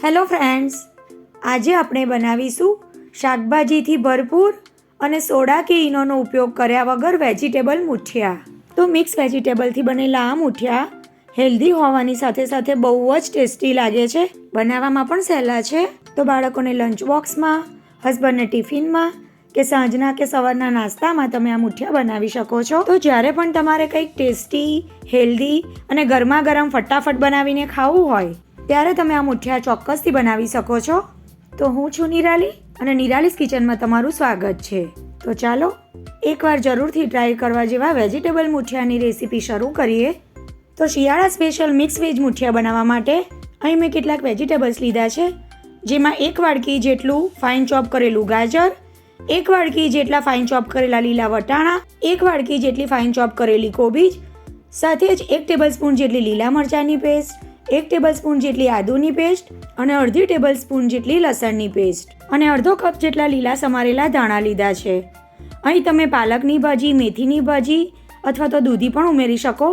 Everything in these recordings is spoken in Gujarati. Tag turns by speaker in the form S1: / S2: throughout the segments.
S1: હેલો ફ્રેન્ડ્સ, આજે આપણે બનાવીશું શાકભાજીથી ભરપૂર અને સોડા કે ઈનોનો ઉપયોગ કર્યા વગર વેજીટેબલ મૂઠિયા. તો મિક્સ વેજીટેબલથી બનેલા આ મૂઠિયા હેલ્ધી હોવાની સાથે સાથે બહુ જ ટેસ્ટી લાગે છે. બનાવવામાં પણ સહેલા છે. તો બાળકોને લંચ બોક્સમાં, હસબન્ડને ટિફિનમાં કે સાંજના કે સવારના નાસ્તામાં તમે આ મુઠિયા બનાવી શકો છો. તો જ્યારે પણ તમારે કંઈક ટેસ્ટી, હેલ્ધી અને ગરમા ગરમ ફટાફટ બનાવીને ખાવું હોય ત્યારે તમે આ મુઠિયા ચોક્કસથી બનાવી શકો છો. તો હું છું નિરાલી અને નિરાલીસ કિચનમાં તમારું સ્વાગત છે. તો ચાલો, એકવાર જરૂરથી ટ્રાય કરવા જેવા વેજીટેબલ મુઠિયાની રેસીપી શરૂ કરીએ. તો શિયાળા સ્પેશિયલ મિક્સ વેજ મુઠિયા બનાવવા માટે અહીં મેં કેટલાક વેજીટેબલ્સ લીધા છે. જેમાં એક વાડકી જેટલું ફાઇન ચોપ કરેલું ગાજર, એક વાડકી જેટલા ફાઇન ચોપ કરેલા લીલા વટાણા, એક વાડકી જેટલી ફાઇન ચોપ કરેલી કોબીજ, સાથે જ એક ટેબલસ્પૂન જેટલી લીલા મરચાંની પેસ્ટ એક ટેબલસ્પૂન જેટલી આદુની પેસ્ટ અને અડધી ટેબલસ્પૂન જેટલી લસણની પેસ્ટ અને અડધો કપ જેટલા લીલા સમારેલા ધાણા લીધા છે. અહીં તમે પાલકની ભાજી, મેથીની ભાજી અથવા તો દૂધી પણ ઉમેરી શકો.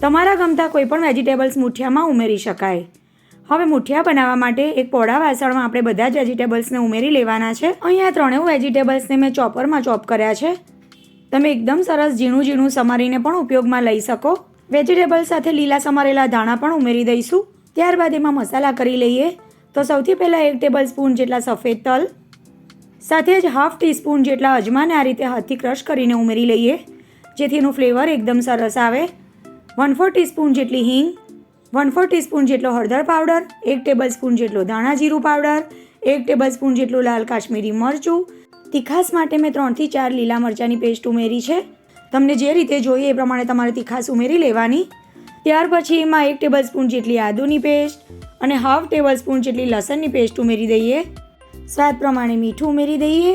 S1: તમારા ગમતા કોઈપણ વેજીટેબલ્સ મુઠિયામાં ઉમેરી શકાય. હવે મુઠિયા બનાવવા માટે એક પોળા વાસણમાં આપણે બધા જ વેજીટેબલ્સને ઉમેરી લેવાના છે. અહીંયા ત્રણેય વેજીટેબલ્સને મેં ચોપરમાં ચોપ કર્યા છે. તમે એકદમ સરસ ઝીણું ઝીણું સમારીને પણ ઉપયોગમાં લઈ શકો. વેજીટેબલ સાથે લીલા સમારેલા ધાણા પણ ઉમેરી દઈશું. ત્યારબાદ એમાં મસાલા કરી લઈએ. તો સૌથી પહેલાં એક ટેબલ સ્પૂન જેટલા સફેદ તલ, સાથે જ હાફ ટીસ્પૂન જેટલા અજમાને આ રીતે હાથથી ક્રશ કરીને ઉમેરી લઈએ, જેથી એનું ફ્લેવર એકદમ સરસ આવે. વન ફોર ટીસ્પૂન જેટલી હિંગ, વન ફોર ટીસ્પૂન જેટલો હળદર પાવડર, એક ટેબલ સ્પૂન જેટલો ધાણા જીરું પાવડર, એક ટેબલ સ્પૂન જેટલું લાલ કાશ્મીરી મરચું. તીખાસ માટે મેં ત્રણથી ચાર લીલા મરચાંની પેસ્ટ ઉમેરી છે. તમને જે રીતે જોઈએ એ પ્રમાણે તમારે તીખાસ ઉમેરી લેવાની. ત્યાર પછી એમાં એક ટેબલ સ્પૂન જેટલી આદુની પેસ્ટ અને હાફ ટેબલ સ્પૂન જેટલી લસણની પેસ્ટ ઉમેરી દઈએ. સ્વાદ પ્રમાણે મીઠું ઉમેરી દઈએ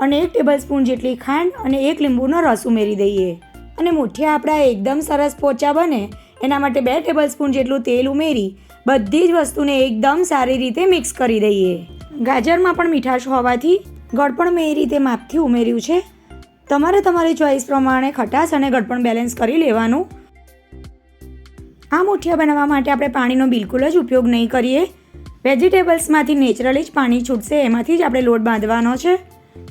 S1: અને એક ટેબલ સ્પૂન જેટલી ખાંડ અને એક લીંબુનો રસ ઉમેરી દઈએ. અને મુઠિયા આપણા એકદમ સરસ પોચા બને. એના માટે બે ટેબલ સ્પૂન જેટલું તેલ ઉમેરી બધી જ વસ્તુને એકદમ સારી રીતે મિક્સ કરી દઈએ. ગાજરમાં પણ મીઠાશ હોવાથી ગળપણ મેં એ રીતે માપથી ઉમેર્યું છે. તમારે તમારી ચોઈસ પ્રમાણે ખટાશ અને ગળપણ બેલેન્સ કરી લેવાનું. આ મુઠિયા બનાવવા માટે આપણે પાણીનો બિલકુલ જ ઉપયોગ નહીં કરીએ. વેજીટેબલ્સમાંથી નેચરલી જ પાણી છૂટશે, એમાંથી જ આપણે લોટ બાંધવાનો છે.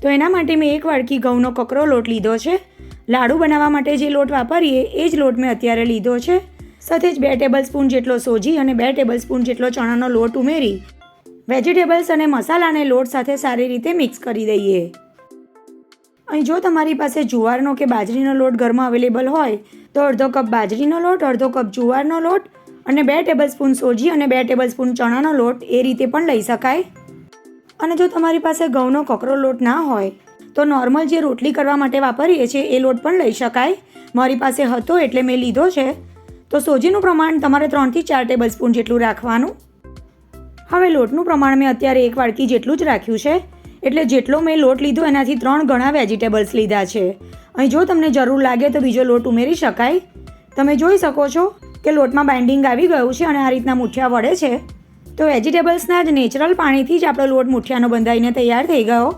S1: તો એના માટે મેં એક વાડકી ઘઉંનો કકરો લોટ લીધો છે. લાડુ બનાવવા માટે જે લોટ વાપરીએ, એ જ લોટ મેં અત્યારે લીધો છે. સાથે જ બે ટેબલ સ્પૂન જેટલો સોજી અને બે ટેબલ સ્પૂન જેટલો ચણાનો લોટ ઉમેરી. વેજીટેબલ્સ અને મસાલાને લોટ સાથે સારી રીતે મિક્સ કરી દઈએ. અહીં જો તમારી પાસે જુવારનો કે બાજરીનો લોટ ઘરમાં અવેલેબલ હોય, તો અડધો કપ બાજરીનો લોટ, અડધો કપ જુવારનો લોટ અને બે ટેબલ સ્પૂન સોજી અને બે ટેબલ સ્પૂન ચણાનો લોટ એ રીતે પણ લઈ શકાય. અને જો તમારી પાસે ઘઉંનો કકરો લોટ ના હોય, તો નોર્મલ જે રોટલી કરવા માટે વાપરીએ છીએ એ લોટ પણ લઈ શકાય. મારી પાસે હતો એટલે મેં લીધો છે. તો સોજીનું પ્રમાણ તમારે ત્રણથી ચાર ટેબલ સ્પૂન જેટલું રાખવાનું. હવે લોટનું પ્રમાણ મેં અત્યારે એક વાડકી જેટલું જ રાખ્યું છે. એટલે જેટલો મેં લોટ લીધો એનાથી ત્રણ ઘણા વેજીટેબલ્સ લીધા છે. અહીં જો તમને જરૂર લાગે તો બીજો લોટ ઉમેરી શકાય. તમે જોઈ શકો છો કે લોટમાં બાઇન્ડિંગ આવી ગયું છે અને આ રીતના મુઠિયા વળે છે. તો વેજીટેબલ્સના જ નેચરલ પાણીથી જ આપણો લોટ મુઠિયાનો બંધાઈને તૈયાર થઈ ગયો.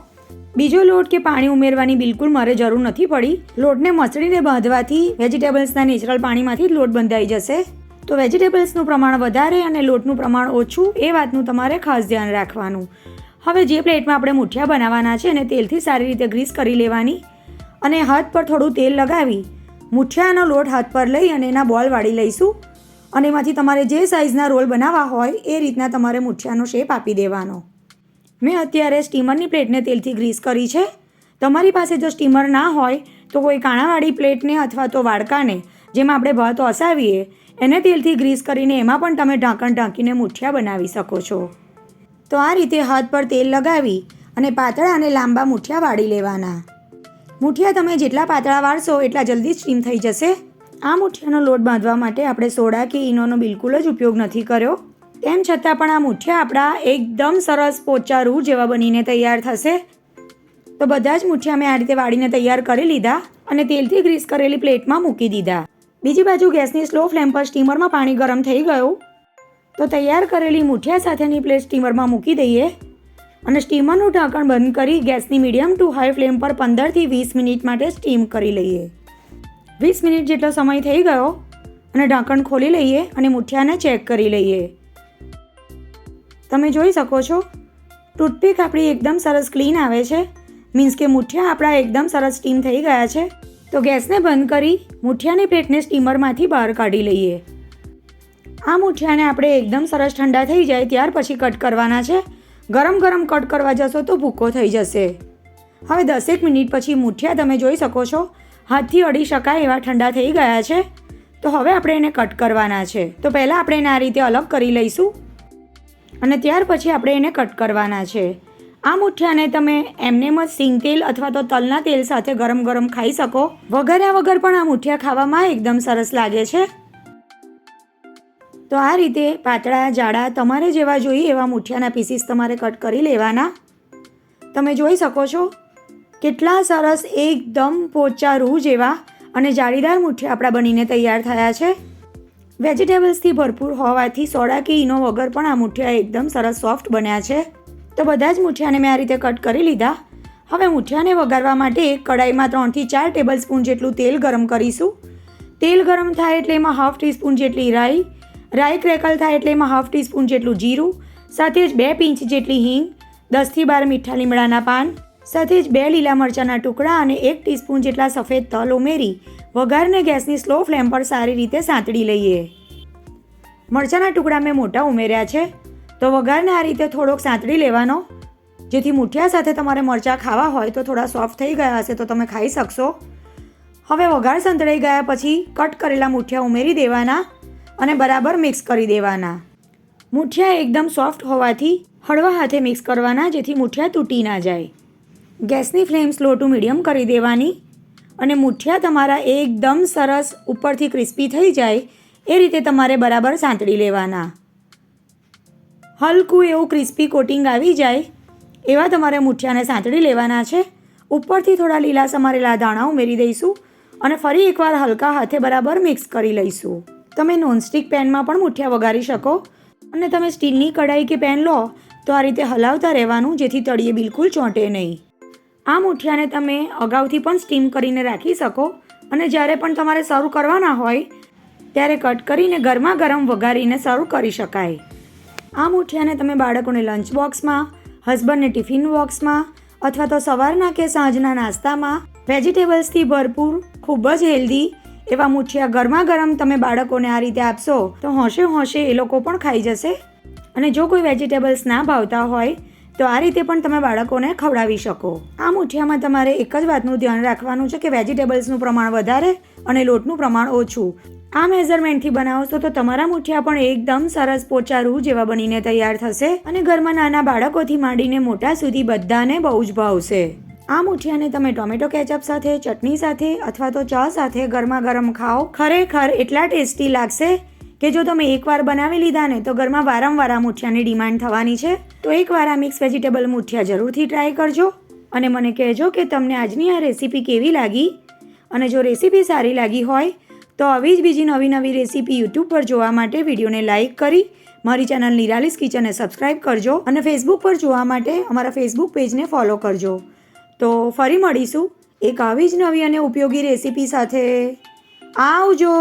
S1: બીજો લોટ કે પાણી ઉમેરવાની બિલકુલ મારે જરૂર નથી પડી. લોટને મસળીને બાંધવાથી વેજીટેબલ્સના નેચરલ પાણીમાંથી જ લોટ બંધાઈ જશે. તો વેજીટેબલ્સનું પ્રમાણ વધારે અને લોટનું પ્રમાણ ઓછું એ વાતનું તમારે ખાસ ધ્યાન રાખવાનું. હવે જે પ્લેટમાં આપણે મૂઠિયા બનાવવાના છે એને તેલથી સારી રીતે ગ્રીસ કરી લેવાની અને હાથ પર થોડું તેલ લગાવી મૂઠિયાનો લોટ હાથ પર લઈ અને એના બોલ વાળી લઈશું. અને એમાંથી તમારે જે સાઇઝના રોલ બનાવવા હોય એ રીતના તમારે મૂઠિયાનો શેપ આપી દેવાનો. મેં અત્યારે સ્ટીમરની પ્લેટને તેલથી ગ્રીસ કરી છે. તમારી પાસે જો સ્ટીમર ના હોય તો કોઈ કાણાવાળી પ્લેટને અથવા તો વાડકાને, જેમાં આપણે ભાત ઓસાવીએ, એને તેલથી ગ્રીસ કરીને એમાં પણ તમે ઢાંકણ ઢાંકીને મૂઠિયા બનાવી શકો છો. તો આ રીતે હાથ પર તેલ લગાવી અને પાતળા અને લાંબા મુઠિયા વાળી લેવાના. મુઠિયા તમે જેટલા પાતળા વાળશો એટલા જલ્દી સ્ટીમ થઈ જશે. આ મુઠિયાનો લોટ બાંધવા માટે આપણે સોડા કે ઈનોનો બિલકુલ જ ઉપયોગ નથી કર્યો. તેમ છતાં પણ આ મુઠિયા આપણા એકદમ સરસ પોચા રૂ જેવા બનીને તૈયાર થશે. તો બધા જ મુઠિયા મેં આ રીતે વાળીને તૈયાર કરી લીધા અને તેલથી ગ્રીસ કરેલી પ્લેટમાં મૂકી દીધા. બીજી બાજુ ગેસની સ્લો ફ્લેમ પર સ્ટીમરમાં પાણી ગરમ થઈ ગયું. તો તૈયાર કરેલી મુઠિયા સાથેની પ્લેટ સ્ટીમરમાં મૂકી દઈએ અને સ્ટીમરનું ઢાંકણ બંધ કરી ગેસની મીડિયમ ટુ હાઈ ફ્લેમ પર પંદરથી વીસ મિનિટ માટે સ્ટીમ કરી લઈએ. વીસ મિનિટ જેટલો સમય થઈ ગયો અને ઢાંકણ ખોલી લઈએ અને મુઠિયાને ચેક કરી લઈએ. તમે જોઈ શકો છો, ટૂથપીક આપણી એકદમ સરસ ક્લીન આવે છે, મીન્સ કે મુઠિયા આપણા એકદમ સરસ સ્ટીમ થઈ ગયા છે, તો ગેસને બંધ કરી મુઠિયાની પ્લેટને સ્ટીમરમાંથી બહાર કાઢી લઈએ. આ મૂઠિયાને આપણે એકદમ સરસ ઠંડા થઈ જાય ત્યાર પછી કટ કરવાના છે. ગરમ ગરમ કટ કરવા જશો તો ભૂકો થઈ જશે. હવે દસેક મિનિટ પછી મૂઠિયા તમે જોઈ શકો છો, હાથથી અડી શકાય એવા ઠંડા થઈ ગયા છે. તો હવે આપણે એને કટ કરવાના છે. તો પહેલાં આપણે એને આ રીતે અલગ કરી લઈશું. અને ત્યાર પછી આપણે એને કટ કરવાના છે. આ મુઠિયાને તમે એમનેમ જ સિંગ તેલ અથવા તો તલના તેલ સાથે ગરમ ગરમ ખાઈ શકો. વઘાર્યા વગર પણ આ મૂઠિયા ખાવામાં એકદમ સરસ લાગે છે. તો આ રીતે પાતળા, જાડા, તમારે જેવા જોઈએ એવા મુઠિયાના પીસીસ તમારે કટ કરી લેવાના. તમે જોઈ શકો છો, કેટલા સરસ એકદમ પોચા રૂ જેવા અને જાળીદાર મુઠિયા આપણા બનીને તૈયાર થયા છે. વેજીટેબલ્સથી ભરપૂર હોવાથી સોડા કે ઈનો વગર પણ આ મુઠિયા એકદમ સરસ સોફ્ટ બન્યા છે. તો બધા જ મુઠિયાને મેં આ રીતે કટ કરી લીધા. હવે મુઠિયાને વઘારવા માટે કડાઈમાં ત્રણથી ચાર ટેબલ સ્પૂન જેટલું તેલ ગરમ કરીશું. તેલ ગરમ થાય એટલે એમાં હાફ ટીસ્પૂન જેટલી રાઈ રાઈ ક્રેકલ થાય એટલે એમાં હાફ ટીસ્પૂન જેટલું જીરું, સાથે જ બે પિંચ જેટલી હિંગ, દસથી બાર મીઠા લીમડાના પાન, સાથે જ બે લીલા મરચાંના ટુકડા અને એક ટીસ્પૂન જેટલા સફેદ તલ ઉમેરી વઘારને ગેસની સ્લો ફ્લેમ પર સારી રીતે સાંતળી લઈએ. મરચાંના ટુકડા મેં મોટા ઉમેર્યા છે, તો વઘારને આ રીતે થોડોક સાંતળી લેવાનો. જેથી મુઠિયા સાથે તમારે મરચાં ખાવા હોય તો થોડા સોફ્ટ થઈ ગયા હશે તો તમે ખાઈ શકશો. હવે વઘાર સંતળાઈ ગયા પછી કટ કરેલા મુઠિયા ઉમેરી દેવાના. અને બરાબર મિક્સ કરી દેવાના. મૂઠિયા એકદમ સોફ્ટ હોવાથી હળવા હાથે મિક્સ કરવાના જેથી મૂઠિયા તૂટી ના જાય. ગેસની ફ્લેમ સ્લો ટુ મીડિયમ કરી દેવાની અને મૂઠિયા તમારા એકદમ સરસ ઉપરથી ક્રિસ્પી થઈ જાય એ રીતે તમારે બરાબર સાંતળી લેવાના. હલકું એવું ક્રિસ્પી કોટિંગ આવી જાય એવા તમારે મૂઠિયાને સાંતળી લેવાના છે. ઉપરથી થોડા લીલા સમારેલા દાણા ઉમેરી દઈશું અને ફરી એકવાર હલકા હાથે બરાબર મિક્સ કરી લઈશું. તમે નોનસ્ટિક પેનમાં પણ મુઠિયા વઘારી શકો. અને તમે સ્ટીલની કઢાઈ કે પેન લો, તો આ રીતે હલાવતા રહેવાનું જેથી તળિયે બિલકુલ ચોંટે નહીં. આ મુઠિયાને તમે અગાઉથી પણ સ્ટીમ કરીને રાખી શકો. અને જ્યારે પણ તમારે સર્વ કરવાના હોય, ત્યારે કટ કરીને ગરમા ગરમ વઘારીને સર્વ કરી શકાય. આ મુઠિયાને તમે બાળકોને લંચ બોક્સમાં હસબન્ડને ટિફિન બોક્સમાં, અથવા તો સવારના કે સાંજના નાસ્તામાં વેજીટેબલ્સથી ભરપૂર, ખૂબ જ હેલ્ધી એવા મુઠિયા ગરમા ગરમ તમે બાળકોને આ રીતે આપશો, તો હોંશે હોંશે એ લોકો પણ ખાઈ જશે. અને જો કોઈ વેજીટેબલ્સ ના ભાવતા હોય, તો આ રીતે પણ તમે બાળકોને ખવડાવી શકો. આ મુઠિયામાં તમારે એક જ વાતનું ધ્યાન રાખવાનું છે કે વેજીટેબલ્સનું પ્રમાણ વધારે અને લોટનું પ્રમાણ ઓછું. આ મેઝરમેન્ટથી બનાવશો તો તમારા મુઠિયા પણ એકદમ સરસ પોચા રૂ જેવા બનીને તૈયાર થશે અને ઘરમાં નાના બાળકોથી માંડીને મોટા સુધી બધાને બહુ જ ભાવશે. આ મુઠિયાને તમે ટોમેટો કેચઅપ સાથે, ચટણી સાથે અથવા તો ચા સાથે ગરમા ગરમ ખાઓ. ખરેખર એટલા ટેસ્ટી લાગશે કે જો તમે એકવાર બનાવી લીધા ને તો ઘરમાં વારંવાર આ મુઠિયાની ડિમાન્ડ થવાની છે. તો એકવાર આ મિક્સ વેજીટેબલ મુઠિયા જરૂરથી ટ્રાય કરજો અને મને કહેજો કે તમને આજની આ રેસીપી કેવી લાગી. અને જો રેસીપી સારી લાગી હોય તો આવી જ બીજી નવી નવી રેસીપી યુટ્યુબ પર જોવા માટે વિડીયોને લાઇક કરી, મારી ચેનલ નિરાલીસ કિચનને સબસ્ક્રાઇબ કરજો અને ફેસબુક પર જોવા માટે અમારા ફેસબુક પેજને ફોલો કરજો. તો ફરી મળીશું. એક આવી જ નવી અને ઉપયોગી રેસીપી સાથે. આવજો.